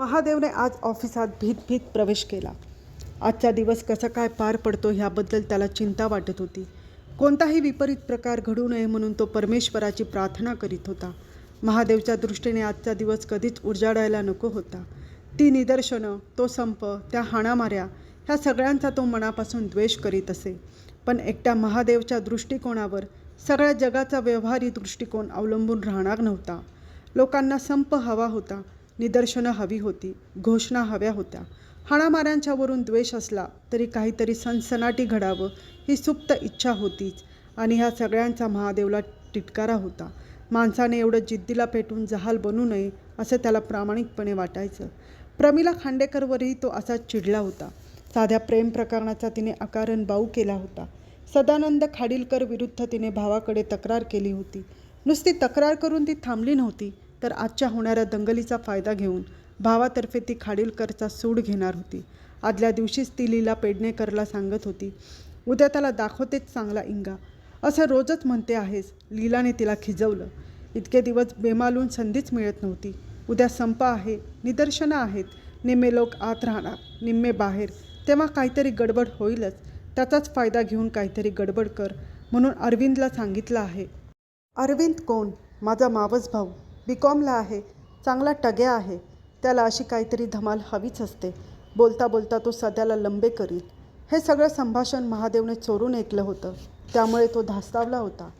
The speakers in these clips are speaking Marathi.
महादेवने आज ऑफिसात भीतभीत प्रवेश केला. आजचा दिवस कसा काय पार पडतो ह्याबद्दल त्याला चिंता वाटत होती. कोणताही विपरीत प्रकार घडू नये म्हणून तो परमेश्वराची प्रार्थना करीत होता. महादेवच्या दृष्टीने आजचा दिवस कधीच उजाडायला नको होता. ती निदर्शनं तो संप त्या हाणामाऱ्या ह्या सगळ्यांचा तो मनापासून द्वेष करीत असे. पण एकट्या महादेवच्या दृष्टिकोनावर सगळ्या जगाचा व्यवहारी दृष्टिकोन अवलंबून राहणार नव्हता. लोकांना संप हवा होता. निदर्शनं हवी होती घोषणा हव्या होत्या. हाणामाऱ्यांच्यावरून द्वेष असला तरी काहीतरी सनसनाटी घडावं ही सुप्त इच्छा होतीच आणि ह्या सगळ्यांचा महादेवला टिटकारा होता. माणसाने एवढं जिद्दीला पेटून जहाल बनू नये असं त्याला प्रामाणिकपणे वाटायचं. प्रमिला खांडेकरवरही तो असा चिडला होता. साध्या प्रेम प्रकरणाचा तिने अकारण बाऊ केला होता. सदानंद खाडीलकर विरुद्ध तिने भावाकडे तक्रार केली होती. नुसती तक्रार करून ती थांबली नव्हती. तर आजच्या होणाऱ्या दंगलीचा फायदा घेऊन भावातर्फे ती खाडीलकरचा सूड घेणार होती. आदल्या दिवशीच ती लीला पेडणेकरला सांगत होती उद्या त्याला दाखवतेच चांगला इंगा. असं रोजच म्हणते आहेस लीलाने तिला खिजवलं. इतके दिवस बेमालून संधीच मिळत नव्हती. उद्या संप आहे निदर्शनं आहेत. निम्मे लोक आत राहणार निम्मे बाहेर. तेव्हा काहीतरी गडबड होईलच. त्याचाच फायदा घेऊन काहीतरी गडबड कर म्हणून अरविंदला सांगितलं आहे. अरविंद कोण? माझा मावस भाऊ बी कॉमला आहे. चांगला टग्या आहे. त्याला अशी काहीतरी धमाल हवीच असते. बोलता बोलता तो सध्याला लंबे करील. हे सगळं संभाषण महादेवने चोरून ऐकलं होतं. त्यामुळे तो धास्तावला होता.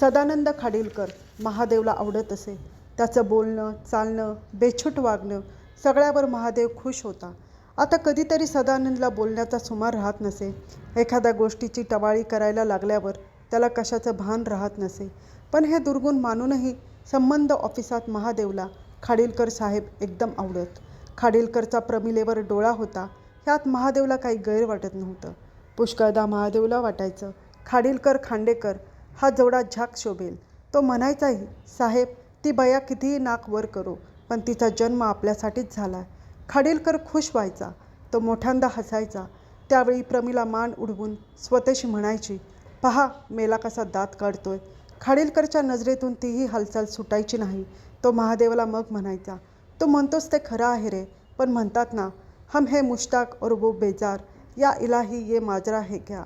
सदानंद खाडीलकर महादेवला आवडत असे. त्याचं बोलणं चालणं बेछूट वागणं सगळ्यावर महादेव खुश होता. आता कधीतरी सदानंदला बोलण्याचा सुमार राहत नसे. एखाद्या गोष्टीची टवाळी करायला लागल्यावर त्याला कशाचं भान राहत नसे. पण हे दुर्गुण मानूनही संबंध ऑफिसात महादेवला खाडीलकर साहेब एकदम आवडत. खाडीलकरचा प्रमिलेवर डोळा होता. ह्यात महादेवला काही गैर वाटत नव्हतं. पुष्कळदा महादेवला वाटायचं खाडीलकर खांडेकर हा जेवढा झाक शोभेल तो म्हणायचाही साहेब ती बया कितीही नाक वर करो पण तिचा जन्म आपल्यासाठीच झाला. खाडीलकर खुश व्हायचा तो मोठ्यांदा हसायचा. त्यावेळी प्रमिला मान उडवून स्वतःशी म्हणायची पहा मेला कसा दात काढतोय. खाडीलकरच्या नजरेतून तीही हालचाल सुटायची नाही. तो महादेवाला मग म्हणायचा तो म्हणतोस ते खरं आहे रे पण म्हणतात ना हम हे मुश्ताक और वो बेजार या इलाही ये माजरा हे क्या?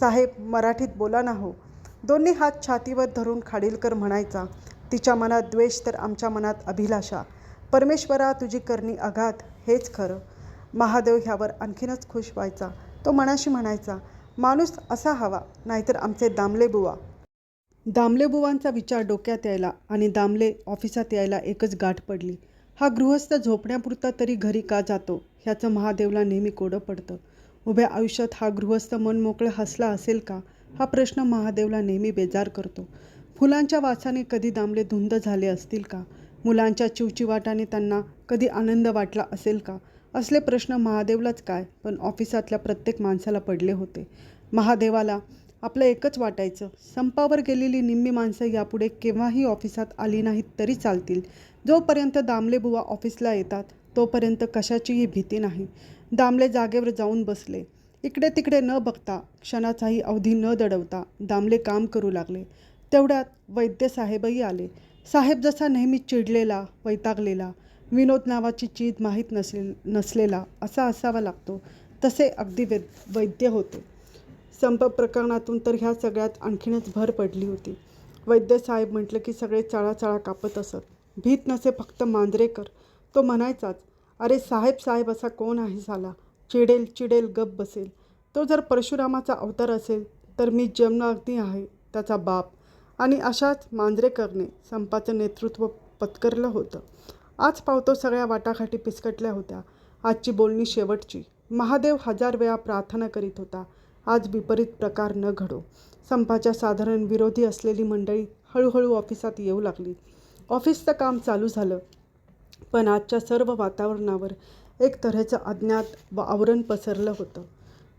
साहेब मराठीत बोला ना हो. दोन्ही हात छातीवर धरून खाडीलकर म्हणायचा तिच्या मनात द्वेष तर आमच्या मनात अभिलाषा. परमेश्वरा तुझी करणी आघात हेच खरं. महादेव ह्यावर आणखीनच खुश व्हायचा. तो मनाशी म्हणायचा माणूस असा हवा नाहीतर आमचे दामले बुवा. दामले बुवांचा विचार डोक्यात यायला आणि दामले ऑफिसात यायला एकच गाठ पडली. हा गृहस्थ झोपण्यापुरता तरी घरी का जातो ह्याचं महादेवला नेहमी कोडं पडतं. उभ्या आयुष्यात हा गृहस्थ मन मोकळं हसला असेल का हा प्रश्न महादेवला नेहमी बेजार करतो. फुलांच्या वासाने कधी दामले धुंद झाले असतील का? मुलांच्या चिवचिवाटाने त्यांना कधी आनंद वाटला असेल का? असले प्रश्न महादेवलाच काय? पण ऑफिसातल्या प्रत्येक माणसाला पडले होते. महादेवाला आपलं एकच वाटायचं संपावर गेलेली निम्मी माणसं यापुढे केव्हाही ऑफिसात आली नाहीत तरी चालतील. जोपर्यंत दामले बुवा ऑफिसला येतात तोपर्यंत कशाचीही भीती नाही. दामले जागेवर जाऊन बसले. इकडे तिकडे न बघता क्षणाचाही अवधी न दडवता दामले काम करू लागले. तेवढ्यात वैद्य साहेबही आले. साहेब जसा नेहमी चिडलेला वैतागलेला विनोद नावाची चीज माहीत नसले नसलेला असा असावा लागतो. तसे अगदी वै वैद्य होते. संप प्रकरणातून तर ह्या सगळ्यात आणखीनच भर पडली होती. वैद्य साहेब म्हटलं की सगळे चाळाचाळा कापत असत. भीत नसे फक्त मांजरेकर. तो म्हणायचाच अरे साहेब साहेब असा कोण आहे झाला चिडेल चिडेल गप बसेल. तो जर परशुरामाचा अवतार असेल तर मी जन्माग्नी आहे त्याचा बाप. आणि अशाच मांजरेकरने संपाचं नेतृत्व पत्करलं होतं. आज पावतो सगळ्या वाटाघाटी पिसकटल्या होत्या. आजची बोलणी शेवटची. महादेव हजार वेळा प्रार्थना करीत होता. आज विपरीत प्रकार न घडो. संपाच्या साधारण विरोधी असलेली मंडळी हळूहळू ऑफिसात येऊ लागली. ऑफिसचं काम चालू झालं. पण आजच्या सर्व वातावरणावर एक तऱ्हेचं अज्ञात व आवरण पसरलं होतं.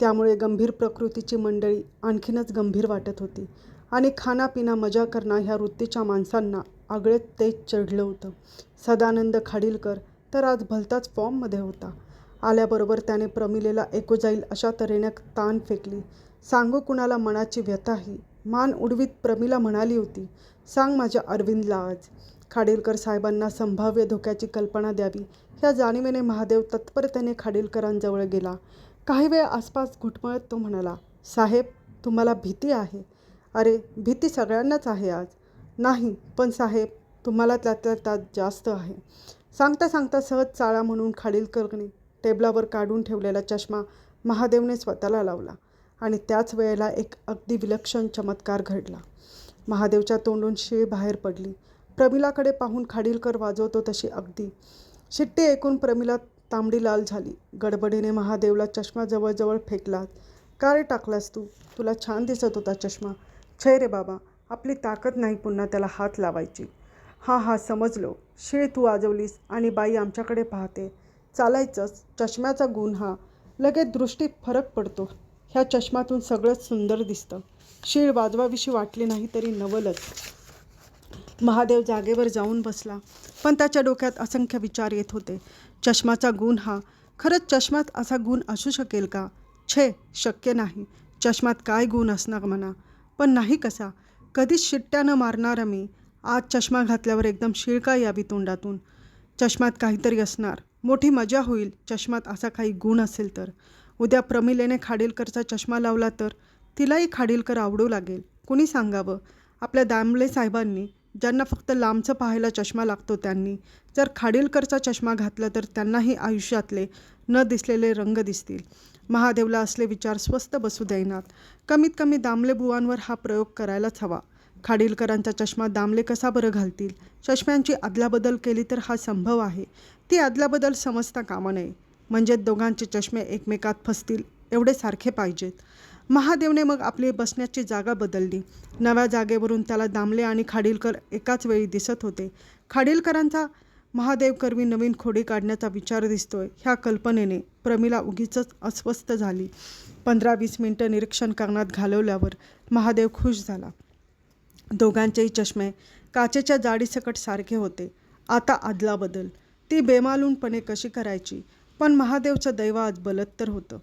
त्यामुळे गंभीर प्रकृतीची मंडळी आणखीनच गंभीर वाटत होती. आणि खानापिना मजा करणं ह्या वृत्तीच्या माणसांना आगळे तेज चढलं होतं. सदानंद खाडीलकर तर आज भलताच फॉर्ममध्ये होता. आल्याबरोबर त्याने प्रमिलेला एको जाईल अशा तऱ्हेने ताण फेकली. सांगू कुणाला मनाची व्यथाही? मान उडवीत प्रमिला म्हणाली होती सांग माझ्या अरविंदला आज. खाडीलकर साहेबांना संभाव्य धोक्याची कल्पना द्यावी. ह्या जाणीवेने महादेव तत्परतेने खाडीलकरांजवळ गेला. काही वेळ आसपास घुटमळत तो म्हणाला साहेब तुम्हाला भीती आहे? अरे भीती सगळ्यांनाच आहे आज. नाही पण साहेब तुम्हाला त्यातल्या त्यात जास्त आहे. सांगता सांगता सहज चाळा म्हणून खाडीलकरने टेबलावर काढून ठेवलेला चष्मा महादेवने स्वतःला लावला आणि त्याच वेळेला एक अगदी विलक्षण चमत्कार घडला. महादेवच्या तोंडून शिळ बाहेर पडली. प्रमिलाकडे पाहून खाडीलकर वाजवतो तशी अगदी. शिट्टे ऐकून प्रमिला तांबडी लाल झाली. गडबडीने महादेवला चष्मा जवळजवळ फेकलात का रे टाकलास तू? तुला छान दिसत होता चष्मा. छे रे बाबा आपली ताकद नाही पुन्हा त्याला हात लावायची. हा हा समजलो. शिळ तू वाजवलीस आणि बाई आमच्याकडे पाहते. चालायचंच. चष्म्याचा गुण हा. लगेच दृष्टीत फरक पडतो. ह्या चष्म्यातून सगळंच सुंदर दिसतं. शीळ वाजवाविषयी वाटली नाही तरी नवलच. महादेव जागेवर जाऊन बसला. पण त्याच्या डोक्यात असंख्य विचार येत होते. चष्माचा गुण हा. खरंच चष्म्यात असा गुण असू शकेल का? छे शक्य नाही. चष्म्यात काय गुण असणार म्हणा. पण नाही कसा. कधीच शिट्ट्या न मारणारा मी आज चष्मा घातल्यावर एकदम शिळका यावी तोंडातून. चष्म्यात काहीतरी असणार. मोठी मजा होईल. चष्म्यात असा काही गुण असेल तर. उद्या प्रमिलेने खाडीलकरचा चष्मा लावला तर तिलाही खाडीलकर आवडू लागेल. कुणी सांगावं? आपल्या दामले साहेबांनी ज्यांना फक्त लांबचं पाहायला चष्मा लागतो त्यांनी जर खाडीलकरचा चष्मा घातला तर त्यांनाही आयुष्यातले न दिसलेले रंग दिसतील. महादेवला असले विचार स्वस्त बसू देईनात. कमीत कमी दामले बुवांवर हा प्रयोग करायलाच हवा. खाडीलकरांचा चष्मा दामले कसा बरं घालतील? चष्म्यांची अदलाबदल केली तर हा संभव आहे. ती अदलाबदल समजता कामा नये. म्हणजे दोघांचे चष्मे एकमेकात फसतील एवढे सारखे पाहिजेत. महादेवने मग आपली बसण्याची जागा बदलली. नव्या जागेवरून त्याला दामले आणि खाडीलकर एकाच वेळी दिसत होते. खाडीलकरांचा महादेव कर्मी नवीन खोडी काढण्याचा विचार दिसतोय ह्या कल्पनेने प्रमिला उगीच अस्वस्थ झाली. पंधरा वीस मिनटं निरीक्षण करण्यात घालवल्यावर महादेव खुश झाला. दोघांचेही चष्मे काचेच्या जाडीसकट सारखे होते. आता आदला बदल. ती बेमालूनपणे कशी करायची? पण महादेवचं दैव आज बलत्तर होतं.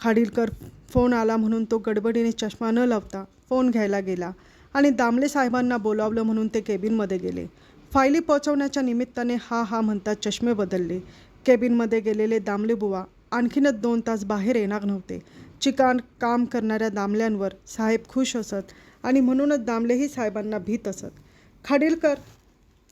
खाडीलकर फोन आला म्हणून तो गडबडीने चष्मा न लावता फोन घ्यायला गेला आणि दामले साहेबांना बोलावलं म्हणून ते केबिनमध्ये गेले. फायली पोचवण्याच्या निमित्ताने हा हा म्हणता चष्मे बदलले. केबिनमध्ये गेलेले दामले बुवा आणखीनच दोन तास बाहेर येणार नव्हते. चिकान काम करणाऱ्या दामल्यांवर साहेब खुश असत आणि म्हणूनच दामलेही साहेबांना भीत असत. खाडीलकर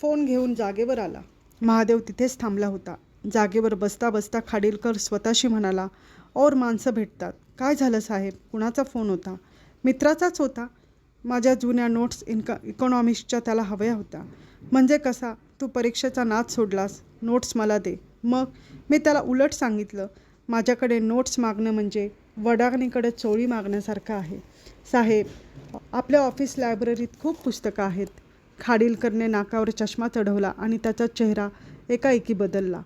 फोन घेऊन जागेवर आला. महादेव तिथेच थांबला होता. जागेवर बसता बसता खाडीलकर स्वतःशी म्हणाला और माणसं भेटतात. काय झालं साहेब? कुणाचा फोन होता? मित्राचाच होता? माझ्या जुन्या नोट्स इन्क इकॉनॉमिक्सच्या त्याला हव्या होत्या. म्हणजे कसा? तू परीक्षेचा नाद सोडलास. नोट्स मला दे. मग? मी त्याला उलट सांगितलं माझ्याकडे नोट्स मागणं म्हणजे वडागणीकडे चोळी मागण्यासारखं आहे. साहेब आपल्या ऑफिस लायब्ररीत खूप पुस्तकं आहेत. खाडीलकरने नाकावर चष्मा चढवला आणि त्याचा चेहरा एकाएकी बदलला.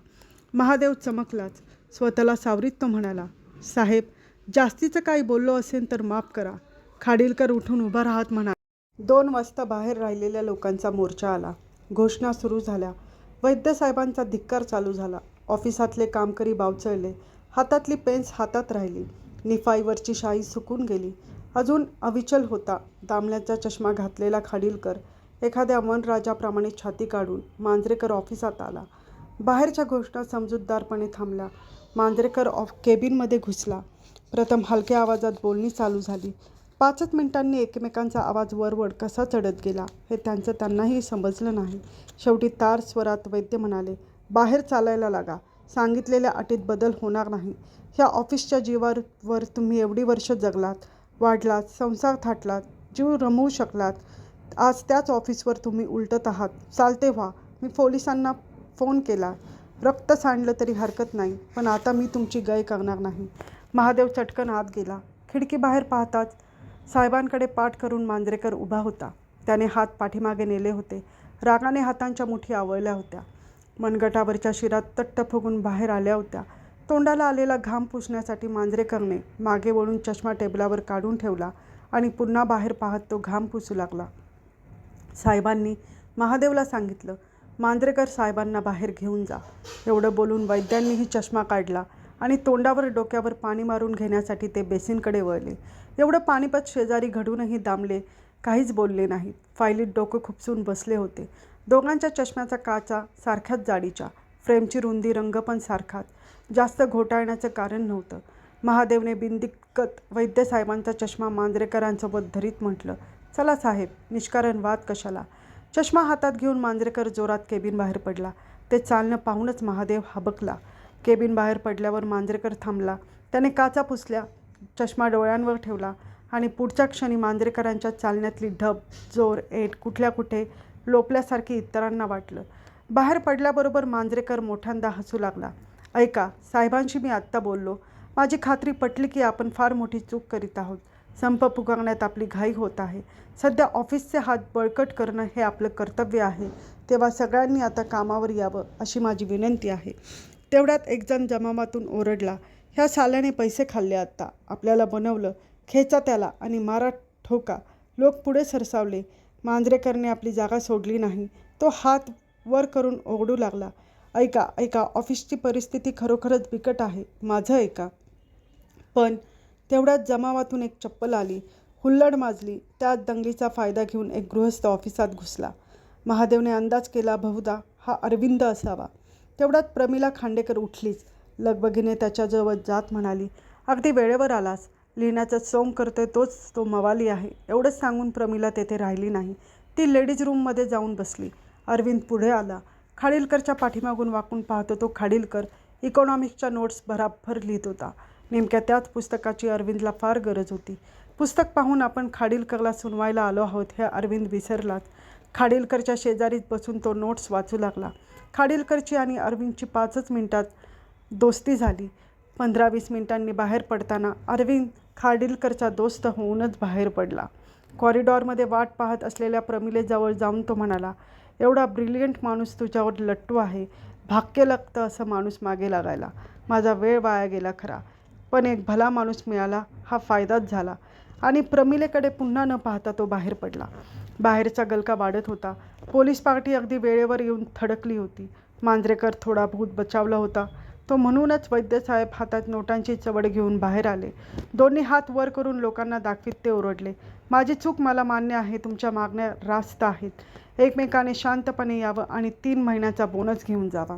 महादेव चमकलाच. स्वतःला सावरीत तो म्हणाला साहेब जास्तीचं काही बोललो असेल तर माफ करा. खाडीलकर उठून उभा राहत म्हणा दोन वाजता बाहेर राहिलेल्या लोकांचा मोर्चा आला. घोषणा सुरू झाल्या. वैद्यसाहेबांचा धिक्कार चालू झाला. ऑफिसातले कामकरी बावचळले. हातातली पेन्स हातात राहिली. निफाईवरची शाई सुकून गेली. अजून अविचल होता. दामल्याचा चष्मा घातलेला खाडीलकर एखाद्या वनराजाप्रमाणे छाती काढून मांजरेकर ऑफिसात आला. बाहेरच्या घोषणा समजूतदारपणे थांबल्या मांजरेकर ऑफ केबिनमध्ये घुसला. प्रथम हलक्या आवाजात बोलणी चालू झाली. पाचच मिनिटांनी एकमेकांचा आवाज वरवड कसा चढत गेला हे त्यांचं त्यांनाही समजलं नाही. शेवटी तार स्वरात वैद्य म्हणाले बाहेर चालायला लागा. सांगितलेल्या अटीत बदल होणार नाही. ह्या ऑफिसच्या जीवावर तुम्ही एवढी वर्ष जगलात वाढलात संसार थाटलात जीव रमवू शकलात. आज त्याच ऑफिसवर तुम्ही उलटत आहात. चालते व्हा मी पोलिसांना फोन केला. रक्त सांडलं तरी हरकत नाही पण आता मी तुमची गय करणार नाही. महादेव चटकन आत गेला. खिडकी बाहेर पाहताच साहेबांकडे पाठ करून मांजरेकर उभा होता. त्याने हात पाठीमागे नेले होते. रागाने हातांच्या मुठी आवळल्या होत्या. मनगटावरच्या शिरात तट्ट फुगून बाहेर आल्या होत्या. तोंडाला आलेला घाम पुसण्यासाठी मांजरेकरने मागे वळून चष्मा टेबलावर काढून ठेवला आणि पुन्हा बाहेर पाहत तो घाम पुसू लागला. साहेबांनी महादेवला सांगितलं मांजरेकर साहेबांना बाहेर घेऊन जा. एवढं बोलून वैद्यांनीही चष्मा काढला आणि तोंडावर डोक्यावर पाणी मारून घेण्यासाठी ते बेसिनकडे वळले. एवढं पाणीपत शेजारी घडूनही दामले काहीच बोलले नाहीत. फायलीत डोकं खुपसून बसले होते. दोघांच्या चष्म्याचा काचा सारख्याच जाडीच्या. फ्रेमची रुंदी रंग पण सारखाच. जास्त घोटाळण्याचं कारण नव्हतं. महादेवने बिंदिकत वैद्यसाहेबांचा चष्मा मांजरेकरांसोबत धरीत म्हटलं चला साहेब निष्कारण वाद कशाला? चष्मा हातात घेऊन मांजरेकर जोरात केबिन बाहेर पडला. ते चालणं पाहूनच महादेव हबकला. केबिन बाहेर पडल्यावर मांजरेकर थांबला. त्याने काचा पुसल्या चष्मा डोळ्यांवर ठेवला आणि पुढच्या क्षणी मांजरेकरांच्या चालण्यातली ढब जोर एट कुठल्या कुठे लोपल्यासारखी इतरांना वाटलं. बाहेर पडल्याबरोबर मांजरेकर मोठ्यांदा हसू लागला. ऐका साहेबांशी मी आत्ता बोललो. माझी खात्री पटली की आपण फार मोठी चूक करीत आहोत. संप पुकारण्यात आपली घाई होत आहे. सध्या ऑफिसचे हात बळकट करणं हे आपलं कर्तव्य आहे. तेव्हा सगळ्यांनी आता कामावर यावं अशी माझी विनंती आहे. तेवढ्यात एकजण जमावातून ओरडला ह्या साल्याने पैसे खाल्ले आत्ता. आपल्याला बनवलं खेचा त्याला आणि मारा ठोका. लोक पुढे सरसावले. मांजरेकरने आपली जागा सोडली नाही. तो हात वर करून ओरडू लागला. ऐका ऐका ऑफिसची परिस्थिती खरोखरच बिकट आहे. माझं ऐका. पण तेवढ्याच जमावातून एक चप्पल आली. हुल्लड माजली. त्यात दंगलीचा फायदा घेऊन एक गृहस्थ ऑफिसात घुसला. महादेवने अंदाज केला बहुधा हा अरविंद असावा. तेवढ्यात प्रमिला खांडेकर उठलीच. लगबगीने त्याच्याजवळ जात म्हणाली अगदी वेळेवर आलास. लिहिण्याचा सोंग करतोय तोच तो मवाली आहे. एवढंच सांगून प्रमिला तेथे राहिली नाही. ती लेडीज रूममध्ये जाऊन बसली. अरविंद पुढे आला. खाडीलकरच्या पाठीमागून वाकून पाहतो तो खाडीलकर इकॉनॉमिक्सच्या नोट्स भराभर लिहित होता. नेमक्या त्याच पुस्तकाची अरविंदला फार गरज होती. पुस्तक पाहून आपण खाडीलकरला सुनवायला आलो आहोत हे अरविंद विसरलाच. खाडीलकरच्या शेजारीच बसून तो नोट्स वाचू लागला. खाडीलकरची आणि अरविंदची पाचच मिनिटात दोस्ती झाली. पंधरा वीस मिनिटांनी बाहेर पडताना अरविंद खाडीलकरचा दोस्त होऊनच बाहेर पडला. कॉरिडॉरमध्ये वाट पाहत असलेल्या प्रमिलेजवळ जाऊन तो म्हणाला एवढा ब्रिलियंट माणूस तुझ्यावर लट्टू आहे. भाग्य लागतं असं माणूस मागे लागायला. माझा वेळ वाया गेला खरा. पण एक भला माणूस मिळाला हा फायदाच झाला. आणि प्रमिलेकडे पुन्हा न पाहता तो बाहेर पडला. बाहेरचा गलका वाढत होता. पोलीस पार्टी अगदी वेळेवर येऊन थडकली होती. मांजरेकर थोडा बहुत बचावला होता. तो म्हणूनच वैद्यसाहेब हातात नोटांची चवड घेऊन बाहेर आले. दोन्ही हात वर करून लोकांना दाखवीत ते ओरडले. माझी चूक मला मान्य आहे तुमच्या मागण्या रास्त आहेत. एकमेकाने शांतपणे यावं आणि तीन महिन्याचा बोनस घेऊन जावा.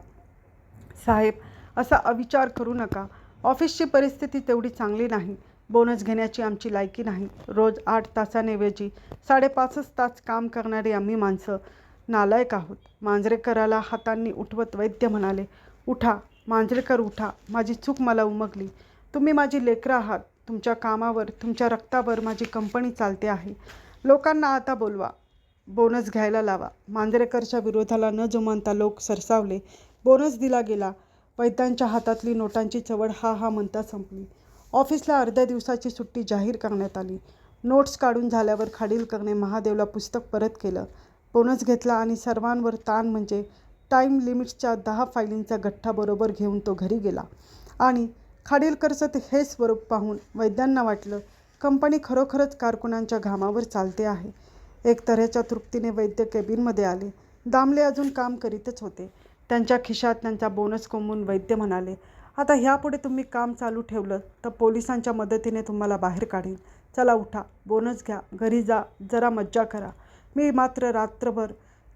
साहेब असा अविचार करू नका. ऑफिसची परिस्थिती तेवढी चांगली नाही. बोनस घेण्याची आमची लायकी नाही. रोज आठ तासांऐवजी साडेपाचच तास काम करणारी आम्ही माणसं नालायक आहोत. मांजरेकराला हातांनी उठवत वैद्य म्हणाले उठा मांजरेकर उठा. माझी चूक मला उमगली. तुम्ही माझी लेकरं आहात. तुमच्या कामावर तुमच्या रक्तावर माझी कंपनी चालते आहे. लोकांना आता बोलवा. बोनस घ्यायला लावा. मांजरेकरच्या विरोधाला न जुमानता लोक सरसावले. बोनस दिला गेला. वैद्यांच्या हातातली नोटांची चवड हा हा म्हणता संपली. ऑफिसला अर्ध्या दिवसाची सुट्टी जाहीर करण्यात आली. नोट्स काढून झाल्यावर खाडीलकरने महादेवला पुस्तक परत केलं. बोनस घेतला आणि सर्वांवर ताण म्हणजे टाईम लिमिट्सच्या दहा फायलींचा गठ्ठा बरोबर घेऊन तो घरी गेला. आणि खाडीलकरचं हे स्वरूप पाहून वैद्यांना वाटलं कंपनी खरोखरच कारकुनांच्या घामावर चालते आहे. एक तऱ्हेच्या तृप्तीने वैद्य केबिनमध्ये आले. दामले अजून काम करीतच होते. त्यांच्या खिशात त्यांचा बोनस कोंबून वैद्य म्हणाले आता ह्यापुढे तुम्ही काम चालू ठेवलं तर पोलिसांच्या मदतीने तुम्हाला बाहेर काढीन. चला उठा बोनस घ्या घरी जा जरा मज्जा करा. मी मात्र रात्रभर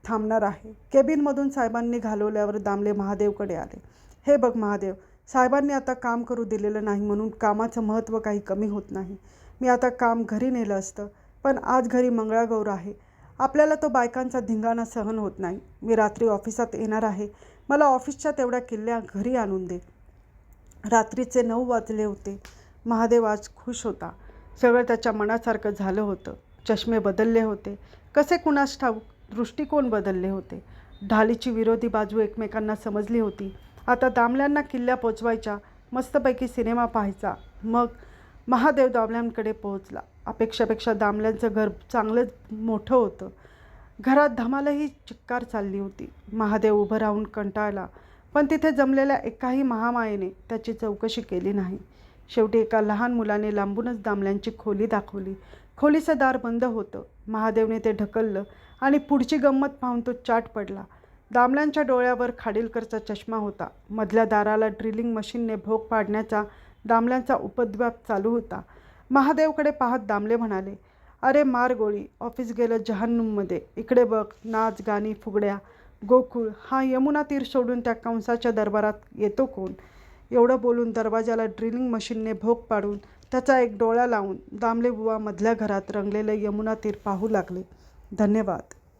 थांबणार आहे. केबिनमधून साहेबांनी घालवल्यावर दामले महादेवकडे आले. हे बघ महादेव साहेबांनी आता काम करू दिलेलं नाही म्हणून कामाचं महत्त्व काही कमी होत नाही. मी आता काम घरी नेलं असतं पण आज घरी मंगळागौर आहे. आपल्याला तो बायकांचा धिंगाणा सहन होत नाही. मी रात्री ऑफिसात येणार आहे. मला ऑफिसच्या तेवढ्या किल्ल्या घरी आणून दे. रात्रीचे नऊ वाजले होते. महादेव आज खुश होता. सगळं त्याच्या मनासारखं झालं होतं. चष्मे बदलले होते. कसे कुणास ठाऊक? दृष्टिकोन बदलले होते. ढालीची विरोधी बाजू एकमेकांना समजली होती. आता दामल्यांना किल्ल्या पोचवायच्या मस्तपैकी सिनेमा पाहायचा. मग महादेव दामल्यांकडे पोहोचला. अपेक्षापेक्षा दामल्यांचं घर चांगलंच मोठं होतं. घरात धमालही चिक्कार चालली होती. महादेव उभं राहून कंटाळला पण तिथे जमलेल्या एकाही महामायेने त्याची चौकशी केली नाही. शेवटी एका लहान मुलाने लांबूनच दामल्यांची खोली दाखवली. खोलीचं दार बंद होतं. महादेवने ते ढकललं. आणि पुढची गंमत पाहून तो चाट पडला. दामल्यांच्या डोळ्यावर खाडीलकरचा चष्मा होता. मधल्या दाराला ड्रिलिंग मशीनने भोग पाडण्याचा दामल्यांचा उपद्व्याप चालू होता. महादेवकडे पाहत दामले म्हणाले अरे मार गोळी ऑफिस गेलं जहान्नूममध्ये. इकडे बघ नाच गाणी फुगड्या गोकुळ हा यमुना तीर सोडून त्या कंसाच्या दरबारात येतो कोण? एवढं बोलून दरवाजाला ड्रिलिंग मशीनने भोग पाडून त्याचा एक डोळा लावून दामले बुवा मधल्या घरात रंगलेलं यमुना तीर पाहू लागले. धन्यवाद.